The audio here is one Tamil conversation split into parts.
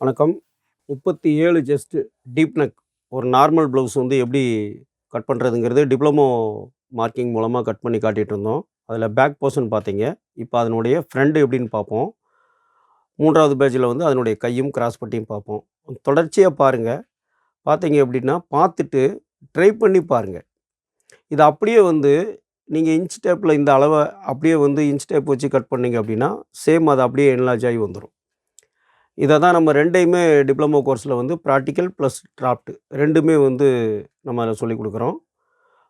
வணக்கம். முப்பத்தி ஏழு ஜஸ்ட்டு டீப் நெக் ஒரு நார்மல் ப்ளவுஸ் வந்து எப்படி கட் பண்ணுறதுங்கிறது டிப்ளமோ மார்க்கிங் மூலமாக கட் பண்ணி காட்டிகிட்டு இருந்தோம். அதில் பேக் போர்ஷன் பார்த்தீங்க. இப்போ அதனுடைய ஃப்ரண்ட் எப்படின்னு பார்ப்போம். மூன்றாவது பேஜில் வந்து அதனுடைய கையும் கிராஸ் பட்டியும் பார்ப்போம். தொடர்ச்சியாக பாருங்கள் பார்த்தீங்க அப்படின்னா பார்த்துட்டு ட்ரை பண்ணி பாருங்கள் இது அப்படியே வந்து நீங்கள் இன்ச் டேப்பில் இந்த அளவை அப்படியே வந்து இன்ச் டேப் வச்சு கட் பண்ணீங்க அப்படின்னா சேம் அது அப்படியே என்லாஜ் ஆகி வந்துடும் இதை தான் நம்ம ரெண்டையுமே டிப்ளமோ கோர்ஸில் வந்து ப்ராக்டிக்கல் ப்ளஸ் டிராஃப்ட் ரெண்டுமே வந்து நம்ம அதில் சொல்லிக் கொடுக்குறோம்.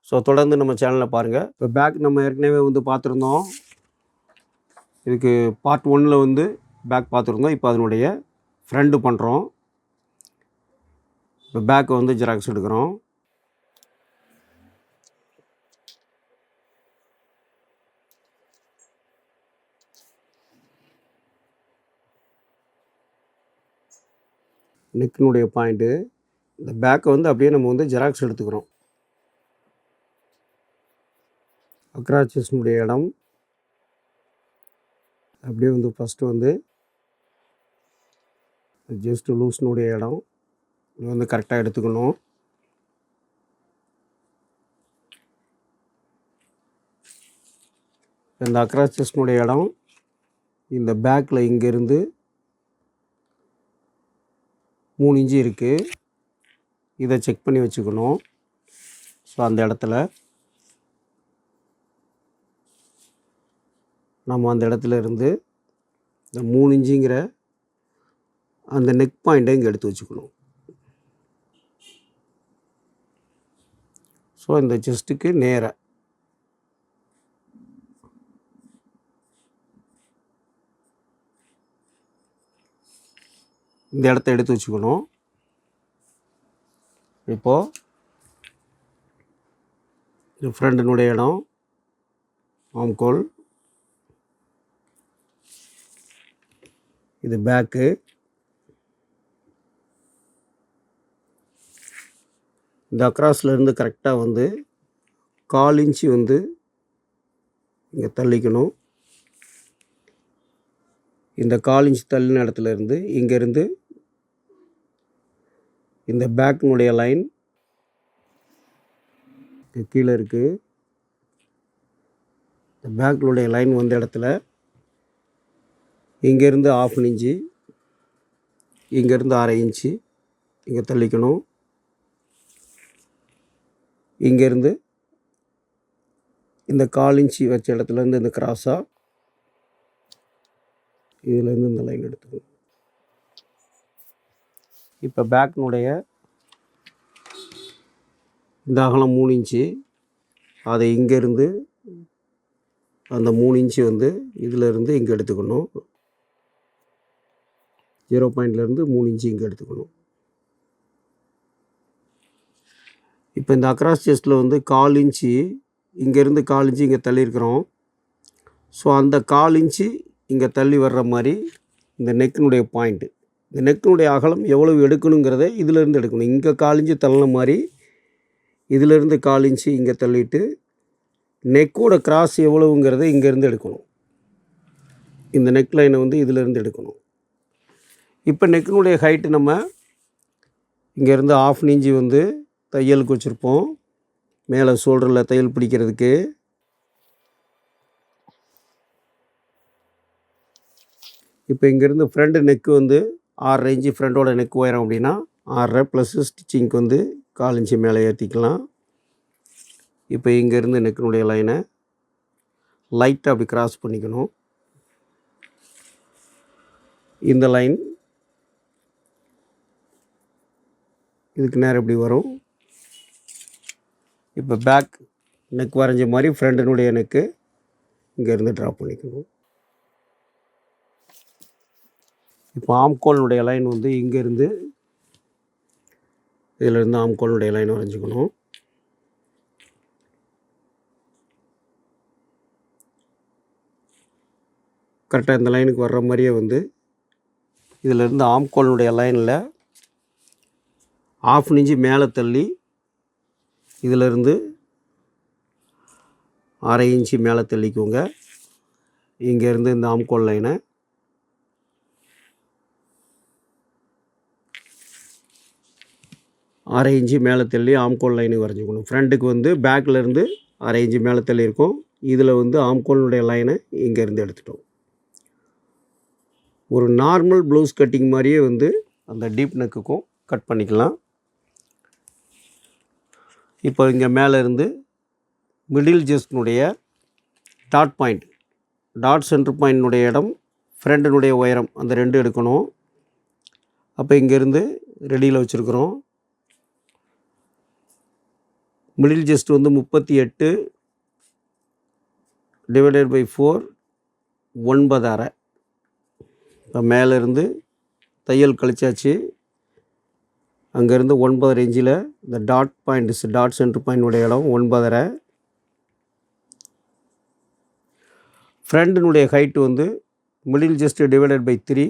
ஸோ தொடர்ந்து நம்ம சேனலில் பாருங்கள் இப்போ பேக் நம்ம ஏற்கனவே வந்து பார்த்துருந்தோம். இதுக்கு பார்ட் ஒன்னில் வந்து பேக் பார்த்துருந்தோம். இப்போ அதனுடைய ஃப்ரெண்டு பண்ணுறோம் இப்போ பேக்கை வந்து ஜெராக்ஸ் எடுக்கிறோம். நெக்கினுடைய பாயிண்ட்டு இந்த பேக்கை வந்து அப்படியே நம்ம வந்து ஜெராக்ஸ் எடுத்துக்கிறோம். அக்ராச்சஸ்னுடைய இடம். அப்படியே வந்து ஃபஸ்ட்டு வந்து ஜஸ்ட் லூஸ்னுடைய இடம். இது வந்து கரெக்டாக எடுத்துக்கணும். இந்த அக்ராச்சஸ்னுடைய இடம் இந்த பேக்கில் இங்கேருந்து மூணு இன்ச்சு இருக்குது இதை செக் பண்ணி வச்சுக்கணும். ஸோ அந்த இடத்துல. நம்ம அந்த இடத்துல இருந்து இந்த மூணு இன்ச்சுங்கிற அந்த நெக் பாயிண்ட்டை இங்கே எடுத்து வச்சுக்கணும். ஸோ இந்த செஸ்ட்டுக்கு நேராக இந்த இடத்த எடுத்து வச்சுக்கணும். இப்போது இது ஃப்ரெண்டினுடைய இடம். ஆம்கோல். இது பேக்கு. இந்த அக்ராஸில் இருந்து கரெக்டாக வந்து கால் இன்ச்சு வந்து இங்கே தள்ளிக்கணும். இந்த கால் இன்ச் தள்ளின இடத்துல இருந்து இங்கேருந்து இந்த பேக்கினுடைய லைன் கீழே இருக்குது இந்த பேக்கினுடைய லைன் வந்த இடத்துல இங்கேருந்து ஆஃப் இன்ச்சு இங்கேருந்து அரை இன்ச்சு இங்கே தள்ளிக்கணும். இங்கேருந்து இந்த கால் இன்ச்சு வச்ச இடத்துலேருந்து இந்த கிராஸாக இதுலேருந்து இந்த லைன் எடுத்துக்கணும். இப்போ பேக்கினுடைய இந்த அகலம் மூணு இன்ச்சு. அதை இங்கேருந்து அந்த மூணு இன்ச்சு வந்து இதிலேருந்து இங்கே எடுத்துக்கணும். ஜீரோ பாயிண்ட்லேருந்து மூணு இன்ச்சு இங்கே எடுத்துக்கணும். இப்போ இந்த அக்ராஸ் செஸ்ட்டில் வந்து கால் இன்ச்சு இங்கேருந்து கால் இன்ச்சு இங்கே தள்ளியிருக்கிறோம். ஸோ அந்த கால் இன்ச்சு இங்கே தள்ளி வர்ற மாதிரி இந்த நெக்கினுடைய பாயிண்ட்டு இந்த நெக்கினுடைய அகலம் எவ்வளவு எடுக்கணுங்கிறத இதிலேருந்து எடுக்கணும். இங்கே கால் தள்ளின மாதிரி இதிலேருந்து கால் இங்கே தள்ளிட்டு நெக்கோட கிராஸ் எவ்வளவுங்கிறத இங்கேருந்து எடுக்கணும். இந்த நெக் லைனை வந்து இதிலேருந்து எடுக்கணும். இப்போ நெக்கினுடைய ஹைட்டு நம்ம இங்கேருந்து ஆஃப் இன்ச்சு வந்து தையலுக்கு வச்சுருப்போம். மேலே ஷோல்டரில் தையல் பிடிக்கிறதுக்கு. இப்போ இங்கேருந்து ஃப்ரண்ட் நெக்கு வந்து ஆறு ரேஞ்சு ஃப்ரண்டோட நெக் உயரம் அப்படின்னா ஆறரை ப்ளஸ்ஸு ஸ்டிச்சிங்க்கு வந்து கால் இன்ச்சு மேலே ஏற்றிக்கலாம் இப்போ இங்கேருந்து நெக்கினுடைய லைனை லைட்டாக அப்படி கிராஸ் பண்ணிக்கணும். இந்த லைன் இதுக்கு நேரம் இப்படி வரும். இப்போ பேக் நெக் வரைஞ்ச மாதிரி ஃப்ரெண்டினுடைய நெக்கு இங்கேருந்து ட்ராப் பண்ணிக்கணும். இப்போ ஆம்கோலினுடைய லைன் வந்து இங்கேருந்து இதிலிருந்து ஆம்கோலினுடைய லைன் வரைஞ்சிக்கணும். கரெக்டாக இந்த லைனுக்கு வர்ற மாதிரியே வந்து இதிலிருந்து ஆம்கோலினுடைய லைனில் ஆஃப் இன்ச்சு மேலே தள்ளி இதிலிருந்து அரை இன்ச்சு மேலே தள்ளிக்கோங்க. இங்கேருந்து இந்த ஆம்கோல் லைனை அரை இன்ச்சு மேலே தள்ளி ஆம்கோல் லைனு வரைஞ்சிக்கணும். ஃப்ரண்ட்டுக்கு வந்து பேக்கில் இருந்து அரை இன்ச்சு மேலே தள்ளி இருக்கும் இதில் வந்து ஆம்கோலுடைய லைனை இங்கேருந்து எடுத்துட்டோம். ஒரு நார்மல் ப்ளவுஸ் கட்டிங் மாதிரியே வந்து அந்த டீப் நெக்குக்கும் கட் பண்ணிக்கலாம். இப்போ இங்கே மேலே இருந்து மிடில் ஜெஸ்டினுடைய டாட் பாயிண்ட் டாட் சென்டர் பாயிண்டினுடைய இடம் ஃப்ரெண்டினுடைய உயரம் அந்த ரெண்டு எடுக்கணும். அப்போ இங்கேருந்து ரெடியில் வச்சுருக்குறோம். மிடில் ஜஸ்ட் வந்து முப்பத்தி எட்டு டிவைடட் பை ஃபோர் ஒன்பது அரை. இப்போ மேலேருந்து தையல் கழிச்சாச்சு. அங்கேருந்து ஒன்பதரை இன்ச்சில் இந்த டாட் பாயிண்ட் டாட் சென்டர் பாயிண்டுடைய இடம் ஒன்பதரை ஃப்ரெண்டினுடைய ஹைட்டு வந்து middle just divided by three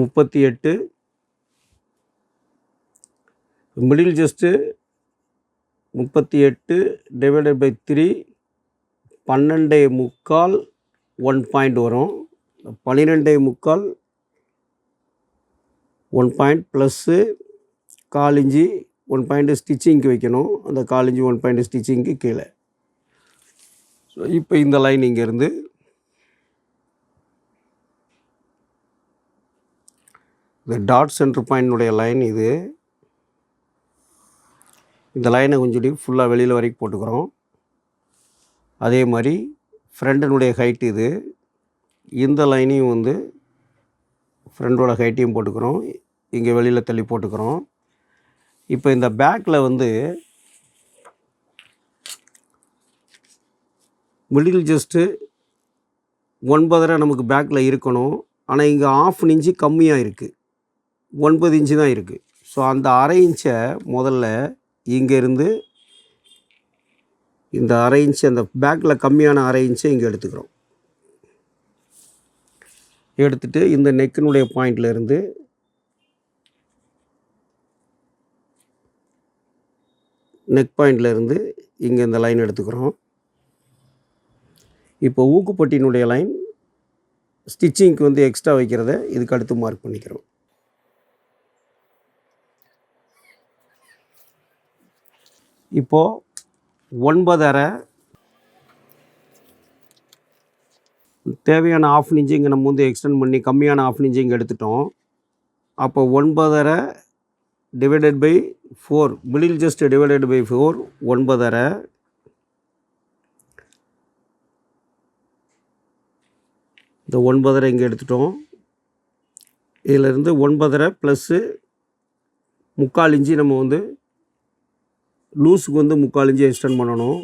முப்பத்தி எட்டு. மிடில் ஜஸ்ட்டு முப்பத்தி எட்டு டிவைடட் பை த்ரீ பன்னெண்டே முக்கால் ஒன் பாயிண்ட் வரும். பன்னிரெண்டே முக்கால் ஒன் பாயிண்ட் ப்ளஸ்ஸு காலிஞ்சி ஒன் பாயிண்ட் ஸ்டிச்சிங்க்கு வைக்கணும். அந்த காலிஞ்சி ஒன் பாயிண்ட் ஸ்டிச்சிங்க்கு கீழே. ஸோ இப்போ இந்த லைன் இங்கேருந்து இந்த டாட் சென்டர் பாயிண்டுடைய லைன் இது. இந்த லைனை கொஞ்சம் ஃபுல்லாக வெளியில் வரைக்கும் போட்டுக்கிறோம். அதே மாதிரி ஃப்ரெண்டனுடைய ஹைட் இது. இந்த லைனையும் வந்து ஃப்ரெண்டோட ஹைட்டையும் போட்டுக்கிறோம். இங்கே வெளியில் தள்ளி போட்டுக்கிறோம். இப்போ இந்த பேக்கில் வந்து மிடில் ஜஸ்ட்டு ஒன்பதரை நமக்கு பேக்கில் இருக்கணும். ஆனால் இங்கே ஆஃப் இன்ச்சு கம்மியாக இருக்குது ஒன்பது இன்ச்சு தான் இருக்குது ஸோ அந்த அரை இன்ச்சை முதல்ல இங்கேருந்து இந்த அரை இன்ச்சு அந்த பேக்கில் கம்மியான அரை இன்ச்சை இங்கே எடுத்துக்கிறோம். எடுத்துட்டு இந்த நெக்கினுடைய பாயிண்ட்லேருந்து நெக் பாயிண்ட்லேருந்து இங்கே இந்த லைன் எடுத்துக்கிறோம். இப்போ ஊக்குப்பட்டியினுடைய லைன் ஸ்டிச்சிங்க்கு வந்து எக்ஸ்ட்ரா வைக்கிறத இதுக்கு அடுத்து மார்க் பண்ணிக்கிறோம். இப்போது ஒன்பதரை. தேவையான ஆஃப் இன்ச்சு இங்கே நம்ம வந்து எக்ஸ்டெண்ட் பண்ணி கம்மியான ஆஃப் இன்ச்சு இங்கே எடுத்துட்டோம். அப்போ ஒன்பதரை divided by four middle just divided by four ஒன்பதரை. இந்த ஒன்பதரை இங்கே எடுத்துட்டோம். இதிலிருந்து ஒன்பதரை ப்ளஸ்ஸு முக்கால் இன்ச்சு நம்ம வந்து லூஸுக்கு வந்து முக்கால் இன்ச்சு எக்ஸ்டெண்ட் பண்ணணும்.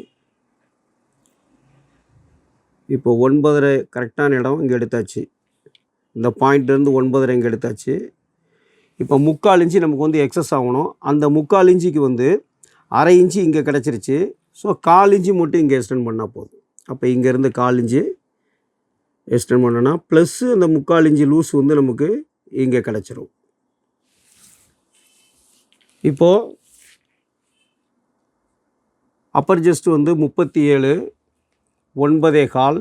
இப்போ ஒன்பதரை கரெக்டான இடம் இங்கே எடுத்தாச்சு. இந்த பாயிண்ட்லேருந்து ஒன்பதரை இங்கே எடுத்தாச்சு. இப்போ முக்கால் இன்ச்சு நமக்கு வந்து எக்ஸஸ் ஆகணும். அந்த முக்கால் இன்ச்சுக்கு வந்து அரை இன்ச்சு இங்கே கிடச்சிருச்சு. ஸோ கால் இன்ச்சு மட்டும் இங்கே எக்ஸ்டெண்ட் பண்ணால் போதும். அப்போ இங்கேருந்து கால் இன்ச்சு எக்ஸ்டெண்ட் பண்ணோன்னா ப்ளஸ்ஸு அந்த முக்கால் இன்ச்சு லூஸ் வந்து நமக்கு இங்கே கிடச்சிரும். இப்போது அப்பர் ஜஸ்ட் வந்து முப்பத்தி ஏழு ஒன்பதே கால்.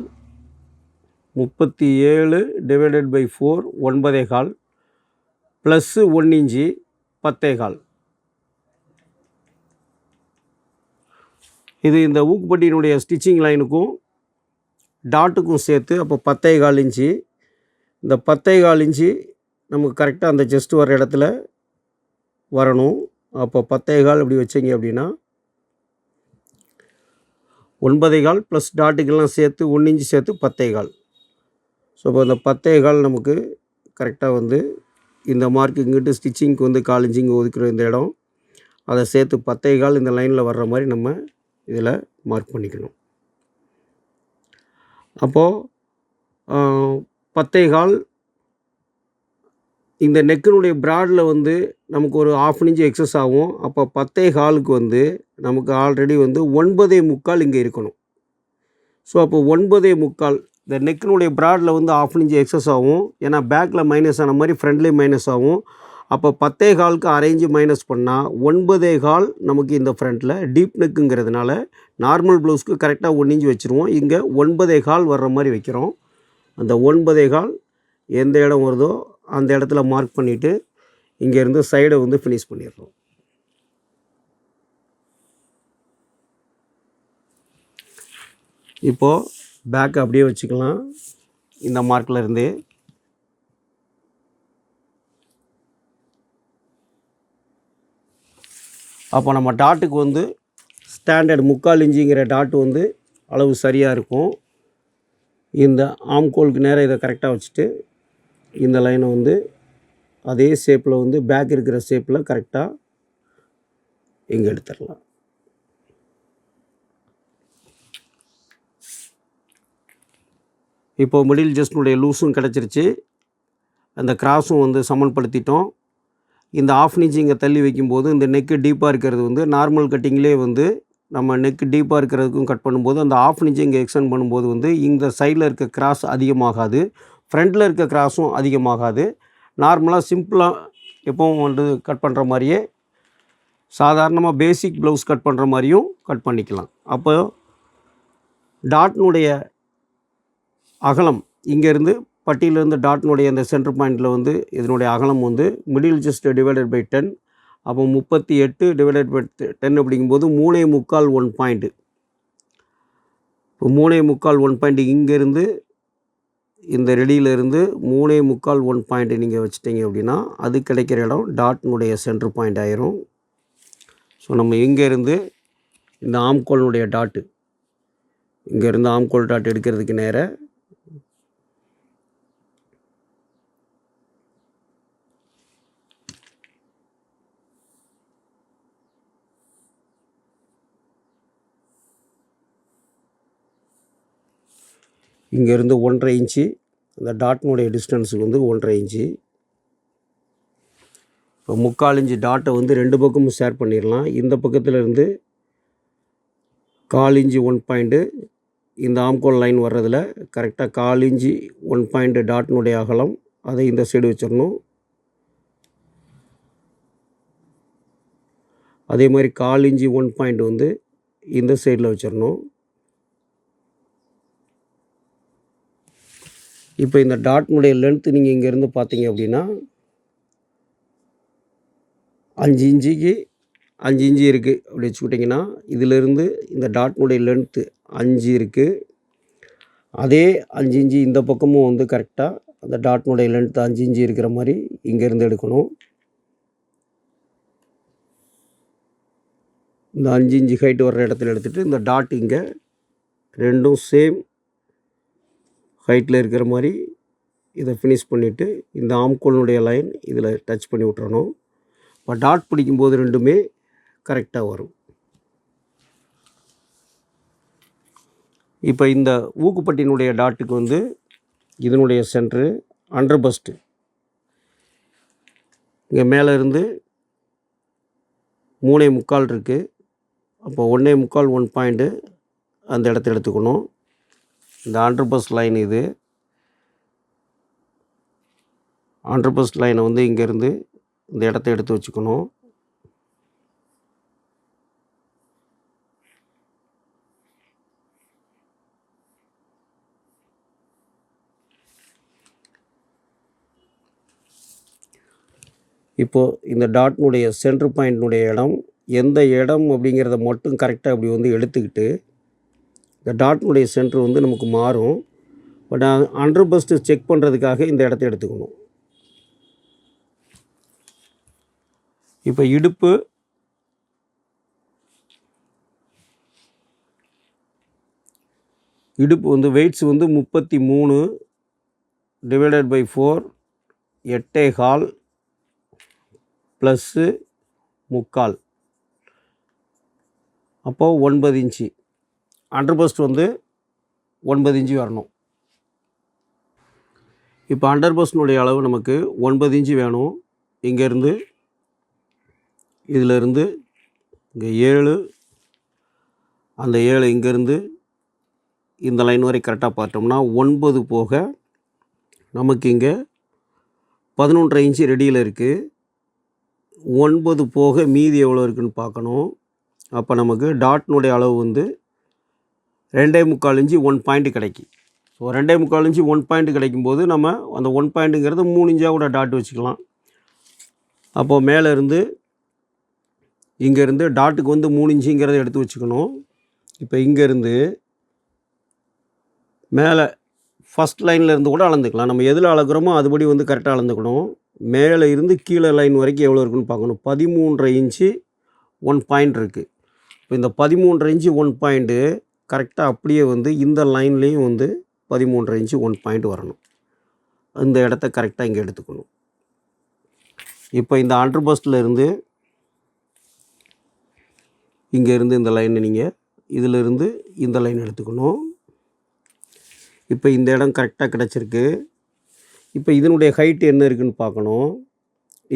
முப்பத்தி ஏழு டிவைடட் பை ஃபோர் ஒன்பதே கால். ப்ளஸ்ஸு ஒன் இஞ்சி பத்தே கால். இது இந்த ஊக்குப்பட்டியினுடைய ஸ்டிச்சிங் லைனுக்கும் டாட்டுக்கும் சேர்த்து அப்போ பத்தே கால் இன்ச்சு. இந்த பத்தே கால் இன்ச்சு நமக்கு கரெக்டாக அந்த ஜஸ்ட் வர இடத்துல வரணும். அப்போ பத்தே கால் இப்படி வச்சிங்க அப்படின்னா ஒன்பதே கால் ப்ளஸ் டாட்டுக்கெல்லாம் சேர்த்து ஒன்று இன்ச்சு சேர்த்து பத்தே கால் ஸோ இப்போ இந்த பத்தே கால் நமக்கு கரெக்டாக வந்து இந்த மார்க்கு இங்கிட்டு ஸ்டிச்சிங்க்கு வந்து கால் ஒதுக்கிற ஒதுக்குற இந்த இடம். அதை சேர்த்து பத்தே கால் இந்த லைனில் வர்ற மாதிரி நம்ம இதில் மார்க் பண்ணிக்கணும். அப்போது பத்தே கால் இந்த நெக்கினுடைய ப்ராடில் வந்து நமக்கு ஒரு ஆஃப் இன்ச்சு எக்ஸஸ் ஆகும். அப்போ பத்தே காலுக்கு வந்து நமக்கு ஆல்ரெடி வந்து ஒன்பதே முக்கால் இங்கே இருக்கணும். ஸோ அப்போ ஒன்பதே முக்கால் இந்த நெக்கினுடைய ப்ராடில் வந்து ஆஃப் இன்ச்சு எக்ஸஸ் ஆகும். ஏன்னா பேக்கில் மைனஸ் ஆன மாதிரி ஃப்ரண்ட்லேயும் மைனஸ் ஆகும். அப்போ பத்தே காலுக்கு அரைஞ்சு மைனஸ் பண்ணால் ஒன்பதே கால் நமக்கு இந்த ஃப்ரண்ட்டில் டீப் நெக்குங்கிறதுனால நார்மல் ப்ளவுஸ்க்கு கரெக்டாக ஒன் இன்ச்சு வச்சுருவோம். இங்கே ஒன்பதே கால் வர்ற மாதிரி வைக்கிறோம். அந்த ஒன்பதே கால் எந்த இடம் வருதோ அந்த இடத்துல மார்க் பண்ணிவிட்டு இங்கேருந்து சைடை வந்து ஃபினிஷ் பண்ணிடுறோம் இப்போது பேக்கை அப்படியே வச்சுக்கலாம். இந்த மார்க்கில் இருந்து. அப்போ நம்ம டாட்டுக்கு வந்து ஸ்டாண்டர்ட் முக்கால் இன்ச்சிங்கிற டாட்டு வந்து அளவு சரியாக இருக்கும். இந்த ஆம்கோலுக்கு நேராக இதை கரெக்டாக வச்சுட்டு இந்த லைனை வந்து அதே ஷேப்பில் வந்து பேக் இருக்கிற ஷேப்பில் கரெக்டாக இங்கே எடுத்துடலாம். இப்போ மிடில் ஜஸ்டினுடைய லூஸும் கிடச்சிருச்சு. அந்த கிராஸும் வந்து சமன்படுத்திட்டோம். இந்த ஆஃப் இன்ச் இங்கே தள்ளி வைக்கும்போது இந்த நெக்கு டீப்பாக இருக்கிறது வந்து நார்மல் கட்டிங்லேயே வந்து நம்ம நெக்கு டீப்பாக இருக்கிறதுக்கும் கட் பண்ணும்போது அந்த ஆஃப் இன்ச் இங்கே எக்ஸ்டெண்ட் பண்ணும்போது வந்து இந்த சைடில் இருக்க கிராஸ் அதிகமாகாது. ஃப்ரண்டில் இருக்க கிராஸும் அதிகமாகாது. நார்மலாக சிம்பிளாக எப்பவும் வந்து கட் பண்ணுற மாதிரியே சாதாரணமாக பேசிக் ப்ளவுஸ் கட் பண்ணுற மாதிரியும் கட் பண்ணிக்கலாம். அப்போ டாட்னுடைய அகலம் இங்கேருந்து பட்டியிலேருந்து டாட்னுடைய அந்த சென்டர் பாயிண்டில் வந்து இதனுடைய அகலம் வந்து middle just divided by ten அப்போ முப்பத்தி எட்டு டிவைடட் பை டென் அப்படிங்கும்போது மூணே முக்கால் ஒன் பாயிண்ட்டு இப்போ மூணே முக்கால் ஒன் பாயிண்ட் இங்கேருந்து இந்த ரெடியிலேருந்து மூணே முக்கால் ஒன் பாயிண்ட் நீங்கள் வச்சிட்டிங்க அப்படின்னா அது கிடைக்கிற இடம் டாட்னுடைய சென்ட்ரு பாயிண்ட் ஆயிரும். ஸோ நம்ம இங்கேருந்து இந்த ஆம்கோலினுடைய டாட்டு இங்கேருந்து ஆம்கோல் டாட் எடுக்கிறதுக்கு நேராக இங்கேருந்து ஒன்றரை இன்ச்சு அந்த டாட்னுடைய டிஸ்டன்ஸுக்கு வந்து ஒன்றரை இன்ச்சு. இப்போ முக்கால் இன்ச்சு டாட்டை வந்து ரெண்டு பக்கமும் ஷேர் பண்ணிடலாம். இந்த பக்கத்தில் இருந்து கால் இன்ச்சு ஒன் பாயிண்ட்டு இந்த ஆம்கோல் லைன் வர்றதில் கரெக்டாக கால் இன்ச்சு ஒன் பாயிண்ட் டாட்னுடைய அகலம் அதை இந்த சைடு வச்சிடணும். அதே மாதிரி கால் இன்ச்சு ஒன் பாயிண்ட் வந்து இந்த சைடில் வச்சிடணும். இப்போ இந்த டாட்னுடைய லென்த்து நீங்கள் இங்கேருந்து பார்த்தீங்க அப்படின்னா அஞ்சு இன்ச்சுக்கு அஞ்சு இன்ச்சு இருக்குது அப்படி வச்சுக்கிட்டிங்கன்னா இதிலிருந்து இந்த டாட்னுடைய லென்த்து அஞ்சு இருக்குது அதே அஞ்சு இன்ச்சு இந்த பக்கமும் வந்து கரெக்டாக அந்த டாட்னுடைய லென்த்து அஞ்சு இன்ச்சு இருக்கிற மாதிரி இங்கேருந்து எடுக்கணும். இந்த அஞ்சு இன்ச்சு ஹைட் வர்ற இடத்துல எடுத்துகிட்டு இந்த டாட் இங்கே ரெண்டும் சேம் ஹைட்டில் இருக்கிற மாதிரி இதை ஃபினிஷ் பண்ணிவிட்டு இந்த ஆம்கோலினுடைய லைன் இதில் டச் பண்ணி விட்றணும் இப்போ டாட் பிடிக்கும்போது ரெண்டுமே கரெக்டாக வரும். இப்போ இந்த ஊக்குப்பட்டினுடைய டாட்டுக்கு வந்து இதனுடைய சென்ட்ரு அண்டர் பஸ்ட்டு இங்கே மேலே இருந்து மூணே முக்கால் இருக்குது அப்போ ஒன்றே முக்கால் ஒன் பாயிண்ட்டு அந்த இடத்த எடுத்துக்கணும். இந்த ஆண்ட்ரபஸ் லைன் இது. ஆண்ட்ரபஸ் லைனை வந்து இங்கேருந்து இந்த இடத்த எடுத்து வச்சுக்கணும். இப்போது இந்த டாட்னுடைய சென்ட்ரு பாயிண்ட்னுடைய இடம் எந்த இடம் அப்படிங்கிறத மட்டும் கரெக்டாக அப்படி வந்து எடுத்துக்கிட்டு இந்த டாட்னுடைய சென்டர் வந்து நமக்கு மாறும். பட் அண்டர் பஸ்ட்டு செக் பண்ணுறதுக்காக இந்த இடத்த எடுத்துக்கணும். இப்போ இடுப்பு இடுப்பு வந்து வெயிட்ஸ் வந்து முப்பத்தி மூணு டிவைடட் பை ஃபோர் எட்டே கால் ப்ளஸ்ஸு முக்கால். அப்போது ஒன்பது இன்ச்சு. அண்டர் பஸ்ட் வந்து ஒன்பது இன்ச்சு வரணும். இப்போ அண்டர் பஸ்டினுடைய அளவு நமக்கு ஒன்பது இன்ச்சு வேணும். இங்கேருந்து இதிலிருந்து இங்கே ஏழு அந்த ஏழு இங்கேருந்து இந்த லைன் வரை கரெக்டாக பார்த்தோம்னா ஒன்பது போக நமக்கு இங்கே பதினொன்றரை இன்ச்சு ரெடியில் இருக்குது ஒன்பது போக மீதி எவ்வளோ இருக்குதுன்னு பார்க்கணும். அப்போ நமக்கு டாட்னுடைய அளவு வந்து ரெண்டே முக்கால் இன்ச்சு ஒன் பாயிண்ட் கிடைக்கும் ஸோ ரெண்டே முக்கால் இன்ச்சு ஒன் பாயிண்ட் கிடைக்கும்போது நம்ம அந்த ஒன் பாயிண்ட்டுங்கிறது மூணு இன்ச்சாக கூட டாட் வச்சுக்கலாம். அப்போது மேலே இருந்து இங்கேருந்து டாட்டுக்கு வந்து மூணு இன்ச்சுங்கிறத எடுத்து வச்சுக்கணும். இப்போ இங்கேருந்து மேலே ஃபஸ்ட் லைனில் இருந்து கூட அளந்துக்கலாம். நம்ம எதில் அளக்குறோமோ அதுபடி வந்து கரெக்டாக அளந்துக்கணும். மேலே இருந்து கீழே லைன் வரைக்கும் எவ்வளோ இருக்குன்னு பார்க்கணும். பதிமூன்றரை இன்ச்சு ஒன் பாயிண்ட் இருக்குது இப்போ இந்த பதிமூன்றரை இன்ச்சு ஒன் பாயிண்ட்டு கரெக்டாக அப்படியே வந்து இந்த லைன்லேயும் வந்து பதிமூன்றரை இன்ச்சு ஒன் பாயிண்ட் வரணும். இந்த இடத்த கரெக்டாக இங்கே எடுத்துக்கணும். இப்போ இந்த அண்டர் பஸ்டில் இருந்து இங்கேருந்து இந்த லைனை நீங்கள் இதிலிருந்து இந்த லைன் எடுத்துக்கணும். இப்போ இந்த இடம் கரெக்டாக கிடச்சிருக்கு. இப்போ இதனுடைய ஹைட்டு என்ன இருக்குதுன்னு பார்க்கணும்.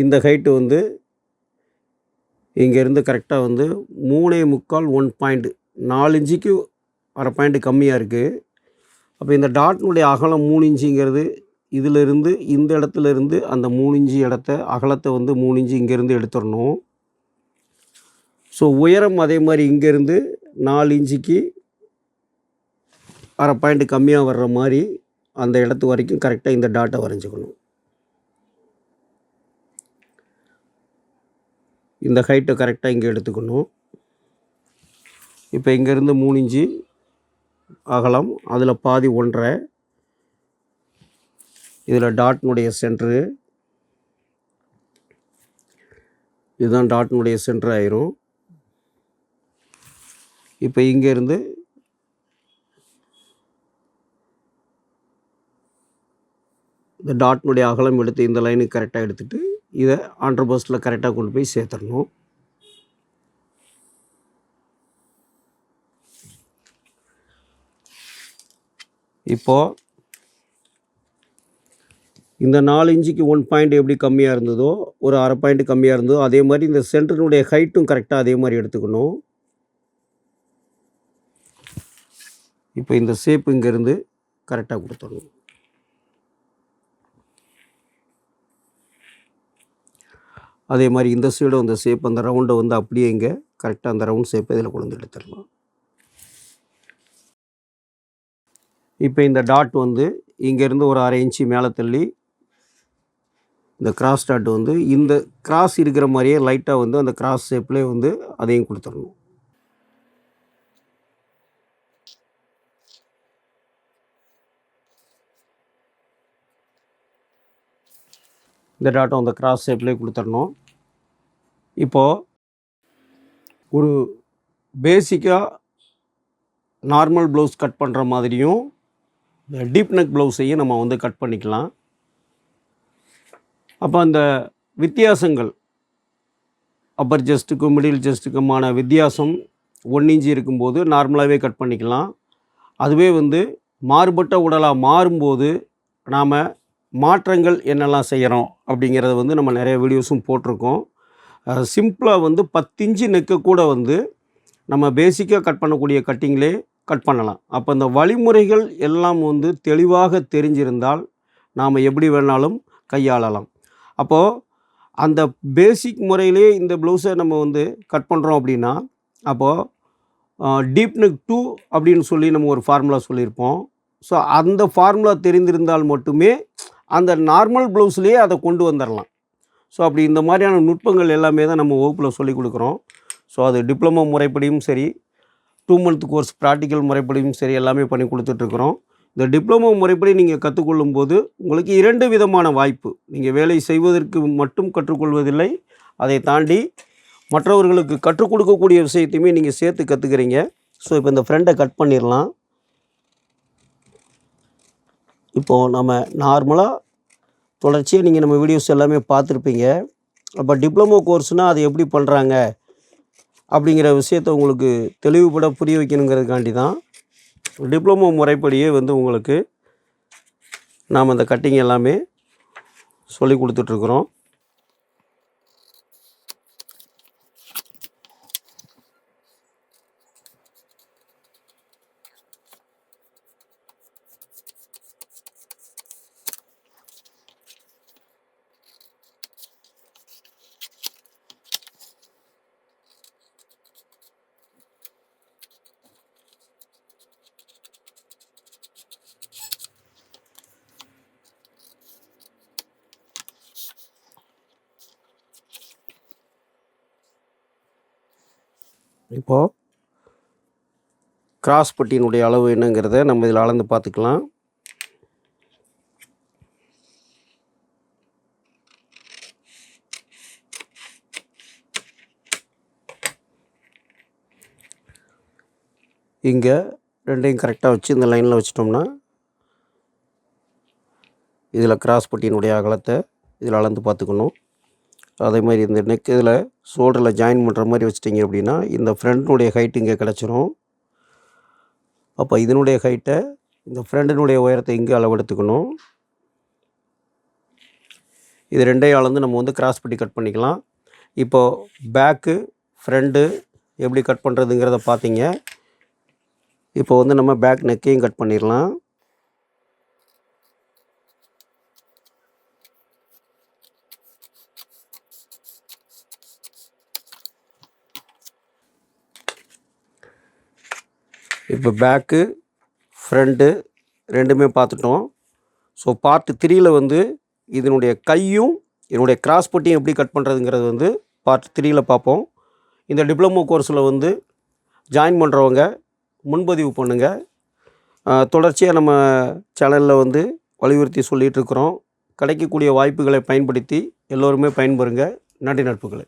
இந்த ஹைட்டு வந்து இங்கேருந்து கரெக்டாக வந்து மூணே முக்கால் ஒன் பாயிண்ட் நாலு இன்ச்சுக்கு அரை பாயிண்ட் கம்மியாக இருக்குது அப்போ இந்த டாட்னுடைய அகலம் மூணு இன்ச்சுங்கிறது இதிலிருந்து இந்த இடத்துல இருந்து அந்த மூணு இன்ச்சு இடத்த அகலத்தை வந்து மூணு இன்ச்சு இங்கேருந்து எடுத்துடணும். ஸோ உயரம் அதே மாதிரி இங்கேருந்து நாலு இன்ச்சுக்கு அரை பாயிண்ட் கம்மியாக வர்ற மாதிரி அந்த இடத்து வரைக்கும் கரெக்டாக இந்த டாட்டை வரைஞ்சிக்கணும். இந்த ஹைட்டை கரெக்டாக இங்கே எடுத்துக்கணும். இப்போ இங்கேருந்து மூணு இன்ச்சு அகலம் அதில் பாதி ஒன்றரை. இதில் டாட்னுடைய சென்ட்ரு இதுதான் டாட்னுடைய சென்டர் ஆயிரும். இப்போ இங்கேருந்து இந்த டாட்னுடைய அகலம் எடுத்து இந்த லைனுக்கு கரெக்டாக எடுத்துகிட்டு இதை ஆண்டர் பஸ்ஸில் கரெக்டாக கொண்டு போய் சேர்த்துடணும். இப்போது இந்த நாலு இன்ச்சுக்கு ஒன் பாயிண்ட் எப்படி கம்மியாக இருந்ததோ ஒரு அரை பாயிண்ட் கம்மியாக இருந்ததோ அதே மாதிரி இந்த சென்டரினுடைய ஹைட்டும் கரெக்டாக அதே மாதிரி எடுத்துக்கணும். இப்போ இந்த ஷேப் இங்கேருந்து கரெக்டாக கொடுத்துடணும். அதே மாதிரி இந்த சைடும் அந்த ஷேப் அந்த ரவுண்டை வந்து அப்படியே இங்கே கரெக்டாக அந்த ரவுண்ட் ஷேப்பை இதில் கொண்டு எடுத்துடலாம். இப்போ இந்த டாட் வந்து இங்கேருந்து ஒரு அரை இன்ச்சு மேலே தள்ளி இந்த கிராஸ் டாட் வந்து இந்த கிராஸ் இருக்கிற மாதிரியே லைட்டாக வந்து அந்த கிராஸ் ஷேப்லேயே வந்து அதையும் கொடுத்துடணும். இந்த டாட்டும் அந்த கிராஸ் ஷேப்லேயே கொடுத்துடணும். இப்போது ஒரு பேசிக்காக நார்மல் ப்ளவுஸ் கட் பண்ணுற மாதிரியும் இந்த டீப் நெக் ப்ளவுஸையும் நம்ம வந்து கட் பண்ணிக்கலாம். அப்போ அந்த வித்தியாசங்கள் அப்பர் ஜஸ்ட்டுக்கும் மிடில் ஜஸ்ட்டுக்குமான வித்தியாசம் ஒன் இன்ச்சு இருக்கும்போது நார்மலாகவே கட் பண்ணிக்கலாம். அதுவே வந்து மாறுபட்ட உடலாக மாறும்போது நாம் மாற்றங்கள் என்னெல்லாம் செய்கிறோம் அப்படிங்கிறத வந்து நம்ம நிறைய வீடியோஸும் போட்டிருக்கோம். சிம்பிளாக வந்து பத்திஞ்சு நெக்க கூட வந்து நம்ம பேசிக்காக கட் பண்ணக்கூடிய கட்டிங்லே கட் பண்ணலாம். அப்போ இந்த வழிமுறைகள் எல்லாம் வந்து தெளிவாக தெரிஞ்சிருந்தால் நாம் எப்படி வேணாலும் கையாளலாம். அப்போது அந்த பேசிக் முறையிலே இந்த ப்ளவுஸை நம்ம வந்து கட் பண்ணுறோம் அப்படின்னா அப்போது டீப் நெக் டூ அப்படின்னு சொல்லி நம்ம ஒரு ஃபார்முலா சொல்லியிருப்போம். ஸோ அந்த ஃபார்முலா தெரிந்திருந்தால் மட்டுமே அந்த நார்மல் ப்ளவுஸ்லேயே அதை கொண்டு வந்துடலாம் ஸோ அப்படி இந்த மாதிரியான நுட்பங்கள் எல்லாமே தான் நம்ம வகுப்பில் சொல்லிக் கொடுக்குறோம். ஸோ அது டிப்ளமோ முறைப்படியும் சரி டூ மந்த் கோர்ஸ் ப்ராக்டிக்கல் முறைப்படியும் சரி எல்லாமே பண்ணி கொடுத்துட்ருக்குறோம். இந்த டிப்ளமோ முறைப்படி நீங்கள் கற்றுக்கொள்ளும் போது உங்களுக்கு இரண்டு விதமான வாய்ப்பு. நீங்கள் வேலை செய்வதற்கு மட்டும் கற்றுக்கொள்வதில்லை அதை தாண்டி மற்றவர்களுக்கு கற்றுக் கொடுக்கக்கூடிய விஷயத்தையுமே நீங்கள் சேர்த்து கற்றுக்கிறீங்க ஸோ இப்போ இந்த ஃப்ரெண்டை கட் பண்ணிடலாம். இப்போது நம்ம நார்மலாக தொடர்ச்சியாக நீங்கள் நம்ம வீடியோஸ் எல்லாமே பார்த்துருப்பீங்க. அப்போ டிப்ளமோ கோர்ஸ்னால் அது எப்படி பண்ணுறாங்க அப்படிங்கிற விஷயத்தை உங்களுக்கு தெளிவுபட புரிய வைக்கணுங்கிறதுக்காண்டி தான் டிப்ளமோ முறைப்படியே வந்து உங்களுக்கு நாம் அந்த கட்டிங் எல்லாமே சொல்லி கொடுத்துட்ருக்குறோம். இப்போது கிராஸ் பட்டியினுடைய அளவு என்னங்கிறத நம்ம இதில் அளந்து பார்த்துக்கலாம். இங்கே ரெண்டையும் கரெக்டாக வச்சு இந்த லைனில் வச்சிட்டோம்னா இதில் கிராஸ் பட்டியினுடைய அகலத்தை இதில் அளந்து பார்த்துக்கணும். அதே மாதிரி இந்த நெக் இதில் ஷோல்டரில் ஜாயின் பண்ணுற மாதிரி வச்சிட்டிங்க அப்படின்னா இந்த ஃப்ரண்ட்னுடைய ஹைட் இங்கே கிடச்சிரும். அப்போ இதனுடைய ஹைட்டை இந்த ஃப்ரெண்டினுடைய உயரத்தை இங்கே அளவெடுத்துக்கணும். இது ரெண்டையும் அளந்து நம்ம வந்து கிராஸ் பண்ணி கட் பண்ணிக்கலாம். இப்போது பேக்கு ஃப்ரெண்டு எப்படி கட் பண்ணுறதுங்கிறத பார்த்தீங்க. இப்போ வந்து நம்ம பேக் நெக்கையும் கட் பண்ணிடலாம். இப்போ பேக்கு ஃப்ரண்ட்டு ரெண்டுமே பார்த்துட்டோம். ஸோ பார்ட் த்ரீயில் வந்து இதனுடைய கையும் இதனுடைய கிராஸ் பட்டியும் எப்படி கட் பண்ணுறதுங்கிறது வந்து பார்ட் த்ரீயில் பார்ப்போம். இந்த டிப்ளமோ கோர்ஸில் வந்து ஜாயின் பண்ணுறவங்க முன்பதிவு பண்ணுங்கள் தொடர்ச்சியாக நம்ம சேனலில் வந்து வலியுறுத்தி சொல்லிகிட்ருக்குறோம் கிடைக்கக்கூடிய வாய்ப்புகளை பயன்படுத்தி எல்லோருமே பயன்பெறுங்க. நன்றி நட்புகளை.